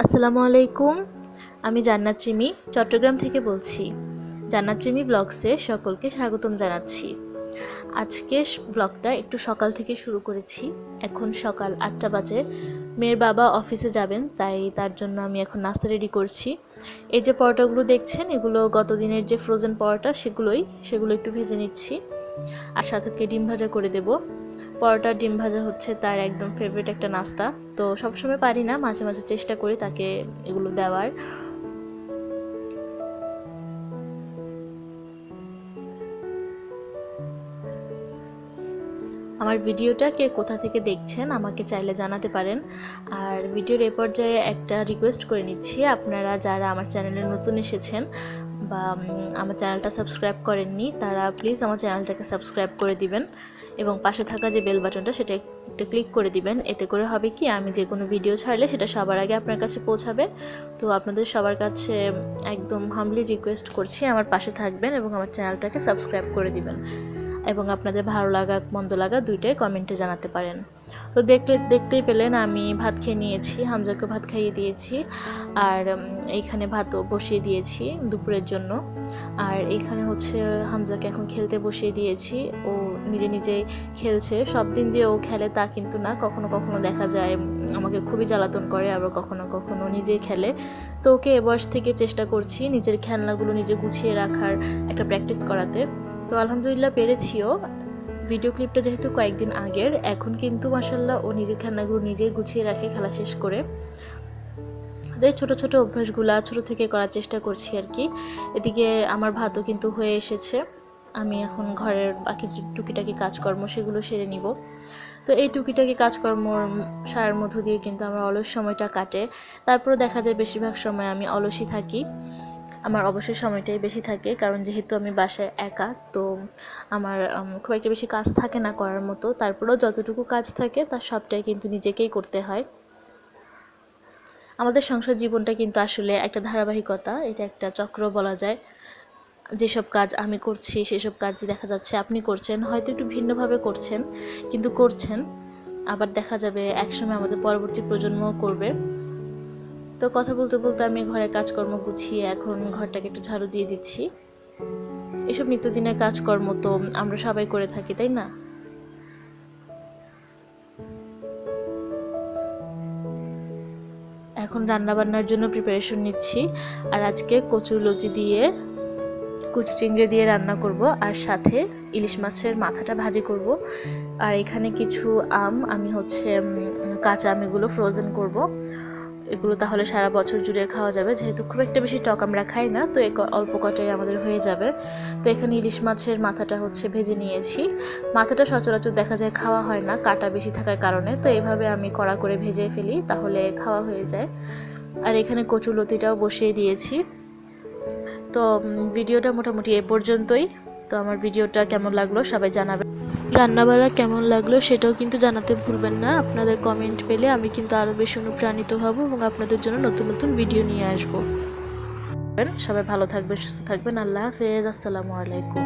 আসসালামু আলাইকুম। আমি জান্নাত চিমি, চট্টগ্রাম থেকে বলছি। জান্নাত চিমি ব্লগসে সকলকে স্বাগতম জানাচ্ছি। আজকে ব্লগটা একটু সকাল থেকে শুরু করেছি। এখন সকাল আটটা বাজে। মেয়ের বাবা অফিসে যাবেন, তাই তার জন্য আমি এখন নাস্তা রেডি করছি। এই যে পরোটাগুলো দেখছেন, এগুলো গত দিনের যে ফ্রোজেন পরোটা, সেগুলোই, সেগুলো একটু ভেজে নিচ্ছি। আর সাথে ডিম ভাজা করে দেবো। পরোটা ডিম ভাজা হচ্ছে তার একদম ফেভারিট একটা নাস্তা। তো সবসময় পারি না, মাঝে মাঝে চেষ্টা করি তাকে এগুলো দেওয়ার। আমার ভিডিওটা কে কোথা থেকে দেখছেন আমাকে চাইলে জানাতে পারেন। আর ভিডিওর এ পর্যায়ে একটা রিকোয়েস্ট করে নিচ্ছি, আপনারা যারা আমার চ্যানেলে নতুন এসেছেন বা আমার চ্যানেলটা সাবস্ক্রাইব করেননি, তারা প্লিজ আমার চ্যানেলটাকে সাবস্ক্রাইব করে দিবেন এবং পাশে থাকা যে বেল বাটনটা সেটা একটা ক্লিক করে দিবেন। এতে করে হবে কি, আমি যে কোনো ভিডিও ছাড়লে সেটা সবার আগে আপনার কাছে পৌঁছাবে। তো আপনাদের সবার কাছে একদম হামলি রিকোয়েস্ট করছি, আমার পাশে থাকবেন এবং আমার চ্যানেলটাকে সাবস্ক্রাইব করে দিবেন। এবং আপনাদের ভালো লাগা মন্দ লাগা দুইটাই কমেন্টে জানাতে পারেন। তো দেখলে, দেখতেই পেলেন আমি ভাত খেয়ে নিয়েছি, হামজাকে ভাত খাইয়ে দিয়েছি। আর এইখানে ভাতও বসিয়ে দিয়েছি দুপুরের জন্য। আর এইখানে হচ্ছে হামজাকে এখন খেলতে বসিয়ে দিয়েছি। ও নিজে নিজে খেলছে। সব দিন যে ও খেলে তা কিন্তু না। কখনো কখনো দেখা যায় আমাকে খুবই জ্বালাতন করে, আবার কখনো কখনো নিজে খেলে। তো ওকে এ বয়স থেকে চেষ্টা করছি নিজের খেলনাগুলো নিজে গুছিয়ে রাখার একটা প্র্যাকটিস করাতে। তো আলহামদুলিল্লাহ পেরেছিও। ভিডিও ক্লিপটা যেহেতু কয়েকদিন আগের, এখন কিন্তু মাসাল্লাহ ও নিজের খেলনাগুলো নিজেই গুছিয়ে রাখে খেলা শেষ করে এই ছোটো ছোটো অভ্যাসগুলো ছোটো থেকে করার চেষ্টা করছি আর কি। এদিকে আমার ভাতও কিন্তু হয়ে এসেছে। আমি এখন ঘরের বাকি যে টুকিটাকি কাজকর্ম সেগুলো সেরে নিব। তো এই টুকিটাকি কাজকর্ম সারার মধ্য দিয়ে কিন্তু আমার অলস সময়টা কাটে। তারপরে দেখা যায় বেশিরভাগ সময় আমি অলসই থাকি। আমার অবশ্যই সময়টাই বেশি থাকে, কারণ যেহেতু আমি বাসায় একা, তো আমার খুব একটা বেশি কাজ থাকে না করার মতো। তারপরেও যতটুকু কাজ থাকে তার সবটাই কিন্তু নিজেকেই করতে হয়। আমাদের সংসার জীবনটা কিন্তু আসলে একটা ধারাবাহিকতা, এটা একটা চক্র বলা যায়। যেসব কাজ আমি করছি, সেসব কাজ দেখা যাচ্ছে আপনি করছেন, হয়তো একটু ভিন্নভাবে করছেন, কিন্তু করছেন। আবার দেখা যাবে একসময় আমাদের পরবর্তী প্রজন্মও করবে। তো কথা বলতে বলতে আমি ঘরে কাজকর্ম গুছিয়ে এখন ঘরটাকে একটু ঝাড়ু দিয়ে দিচ্ছি। এসব নিত্যদিনের কাজকর্ম তো আমরা সবাই করে থাকি, তাই না? এখন রান্না বান্নার জন্য প্রিপারেশন নিচ্ছি, আর আজকে কচুর লতি দিয়ে, কচু চিংড়ি দিয়ে রান্না করব, আর সাথে ইলিশ মাছের মাথাটা ভাজি করব। আর এখানে কিছু আম, আমি হচ্ছে কাঁচা আম এগুলো ফ্রোজেন করব। এগুলো তাহলে সারা বছর জুড়ে খাওয়া যাবে। যেহেতু খুব একটা বেশি টক আমরা খাই না, তো অল্প কটাই আমাদের হয়ে যাবে। তো এখানে ইলিশ মাছের মাথাটা হচ্ছে ভেজে নিয়েছি। মাথাটা সচরাচর দেখা যায় খাওয়া হয় না, কাটা বেশি থাকার কারণে। তো এভাবে আমি কড়া করে ভেজে ফেলি, তাহলে খাওয়া হয়ে যায়। আর এখানে কচুলতিটাও বসিয়ে দিয়েছি। তো ভিডিওটা মোটামুটি এ পর্যন্তই। তো আমার ভিডিওটা কেমন লাগল সবাই জানাবেন রান্নাবাড়া কেমন লাগল সেটাও কিন্তু জানাতে ভুলবেন না। আপনাদের কমেন্ট পেলে আমি কিন্তু আরও বেশি অনুপ্রাণিত হব এবং আপনাদের জন্য নতুন নতুন ভিডিও নিয়ে আসব। সবাই ভালো থাকবেন, সুস্থ থাকবেন। আল্লাহ হাফেজ। আসসালামু আলাইকুম।